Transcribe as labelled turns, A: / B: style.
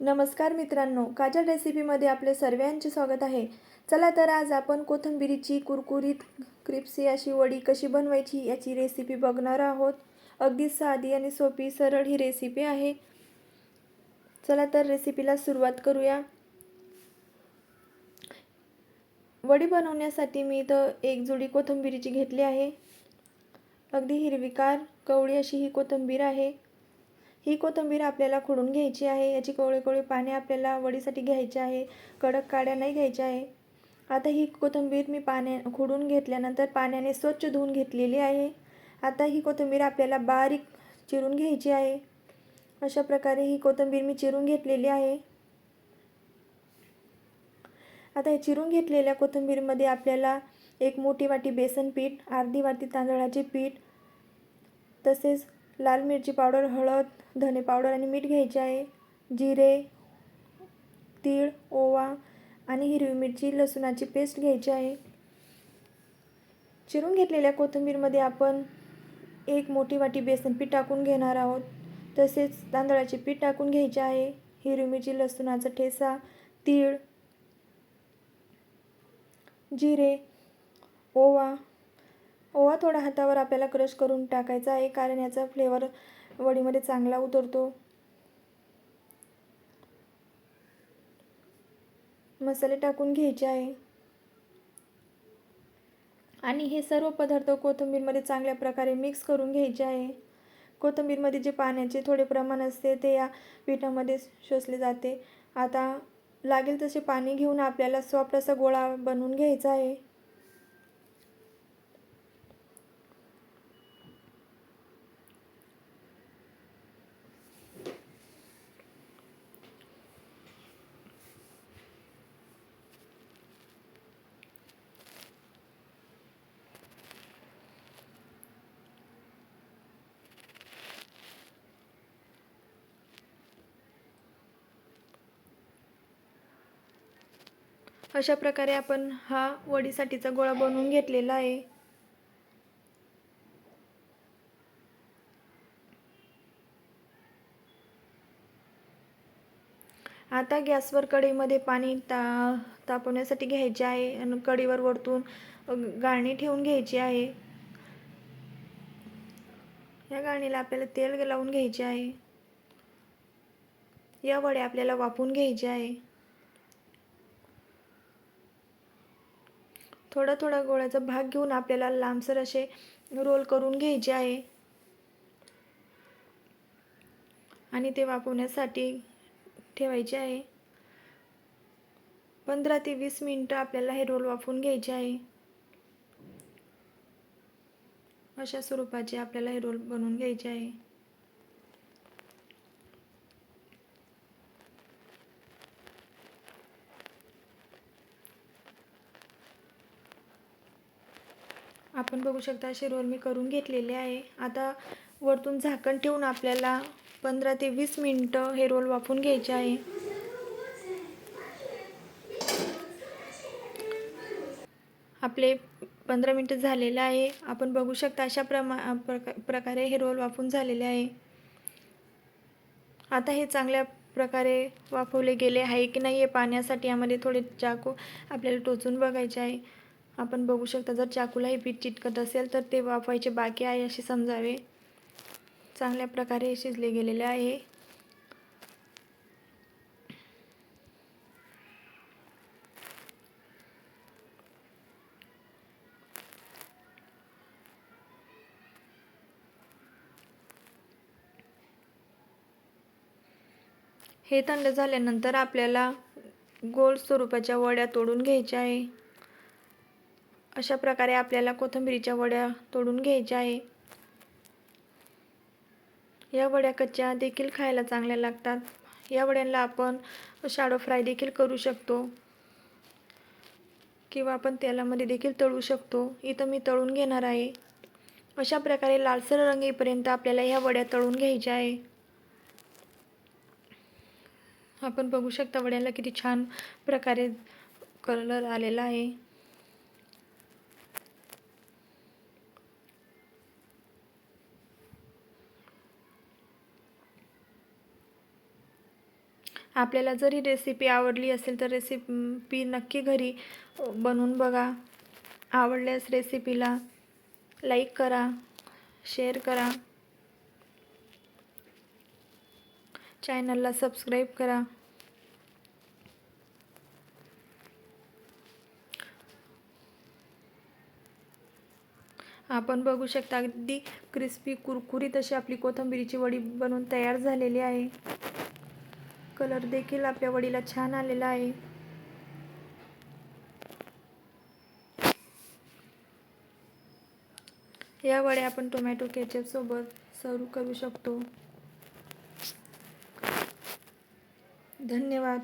A: नमस्कार मित्रांनो काजल रेसिपीमध्ये आपले सर्वांचे स्वागत आहे. चला तर आज आपण कोथिंबिरीची कुरकुरीत क्रिप्सी अशी वडी कशी बनवायची याची रेसिपी बघणार आहोत. अगदी साधी आणि सोपी सरळ ही रेसिपी आहे. चला तर रेसिपीला सुरुवात करूया. वडी बनवण्यासाठी मी इथं एक जुडी कोथिंबिरीची घेतली आहे. अगदी हिरवीकार कवळी अशी ही कोथिंबीर आहे. ही कोथिंबीर आपल्याला खुडून घ्यायची आहे. याची कोवळे कोवळे पाने आपल्याला वडीसाठी घ्यायचे आहे. कडक काड्या नाही घ्यायच्या आहे. आता ही कोथिंबीर मी पाण्या खुडून घेतल्यानंतर पाण्याने स्वच्छ धुवून घेतलेली आहे. आता ही कोथिंबीर आपल्याला बारीक चिरून घ्यायची आहे. अशा प्रकारे ही कोथिंबीर मी चिरून घेतलेली आहे. आता हे चिरून घेतलेल्या कोथिंबीरमध्ये आपल्याला एक मोठी वाटी बेसन पीठ अर्धी वाटी तांदळाचे पीठ तसेच लाल मिरची पावडर हळद धने पावडर आणि मीठ घ्यायचे आहे. जिरे तीळ ओवा आणि हिरवी मिरची लसूणाची पेस्ट घ्यायची आहे. चिरून घेतलेल्या कोथिंबीरमध्ये आपण एक मोठी वाटी बेसन पीठ टाकून घेणार आहोत. तसेच तांदळाचे पीठ टाकून घ्यायचे आहे. हिरवी मिरची लसूणाचा ठेसा तीळ जिरे ओवा ओवा थोडा हातावर आपल्याला क्रश करून टाकायचा आहे कारण याचा फ्लेवर वडीमध्ये चांगला उतरतो. मसाले टाकून घ्यायचे आहे. आणि हे सर्व पदार्थ कोथिंबीरमध्ये चांगल्या प्रकारे मिक्स करून घ्यायचे आहे. कोथिंबीरमध्ये जे पाण्याचे थोडे प्रमाण असते ते या पिठामध्ये शोषले जाते. आता लागेल तसे पाणी घेऊन आपल्याला सॉफ्ट असा गोळा बनवून घ्यायचा आहे. अशा प्रकारे आपण हा वडीसाठीचा गोळा बनवून घेतलेला आहे. आता गॅसवर कढईमध्ये पाणी ता तापवण्यासाठी घ्यायचे आहे आणि कडीवर वरतून गाळणी ठेवून घ्यायची आहे. या गाळणीला आपल्याला तेल लावून घ्यायचे आहे. या वड्या आपल्याला वाफवून घ्यायचे आहे. थोडा थोडा गोळ्याचा भाग घेऊन आपल्याला लांबसर असे रोल करून घ्यायचे आहे. आणि ते वापरण्यासाठी ठेवायचे आहे. पंधरा ते वीस मिनटं आपल्याला हे रोल वाफवून घ्यायचे आहे. अशा स्वरूपाचे आपल्याला हे रोल बनवून घ्यायचे आहे. आपण बघू शकता असे रोल मी करून घेतलेले आहे. आता वरतून झाकण ठेवून आपल्याला पंधरा ते वीस मिनटं हे रोल वापरून घ्यायचे आहे. आपले पंधरा मिनटं झालेले आहे. आपण बघू शकता अशा प्रमा प्रका प्रकारे हे रोल वाफवून झालेले आहे. आता हे चांगल्या प्रकारे वाफवले गेले आहे की नाही हे पाण्यासाठी यामध्ये थोडे चाकू आपल्याला टोचून बघायचे आहे. आपण बघू शकता जर चाकूला हे पीठ चिटकत असेल तर ते वाफवायचे बाकी आहे असे समजावे. चांगल्या प्रकारे शिजले गेलेले आहे. हे थंड झाल्यानंतर आपल्याला गोल स्वरूपाच्या वड्या तोडून घ्यायच्या आहे. अशा प्रकारे आपल्याला कोथिंबिरीच्या वड्या तोडून घ्यायच्या आहे. या वड्या कच्च्या देखील खायला चांगल्या लागतात. या वड्यांना आपण शाडो फ्राय देखील करू शकतो. किंवा आपण तेलामध्ये देखील तळू शकतो. इथं मी तळून घेणार आहे. अशा प्रकारे लालसर रंग येईपर्यंत आपल्याला ह्या वड्या तळून घ्यायच्या आहे. आपण बघू शकता वड्याला किती छान प्रकारे कलर आलेला आहे. आपल्याला जरी रेसिपी आवडली असेल तर रेसिपी नक्की घरी बनवून बघा. आवडल्यास रेसिपीला लाईक करा शेअर करा. चॅनलला सबस्क्राईब करा. आपण बघू शकता अगदी क्रिस्पी कुरकुरीत अशी आपली कोथिंबीरीची वडी बनवून तयार झालेली आहे. कलर देखील आपल्या वडीला छान आलेला आहे. या वड्या आपण टोमॅटो केचपसोबत सर्व करू शकतो. धन्यवाद.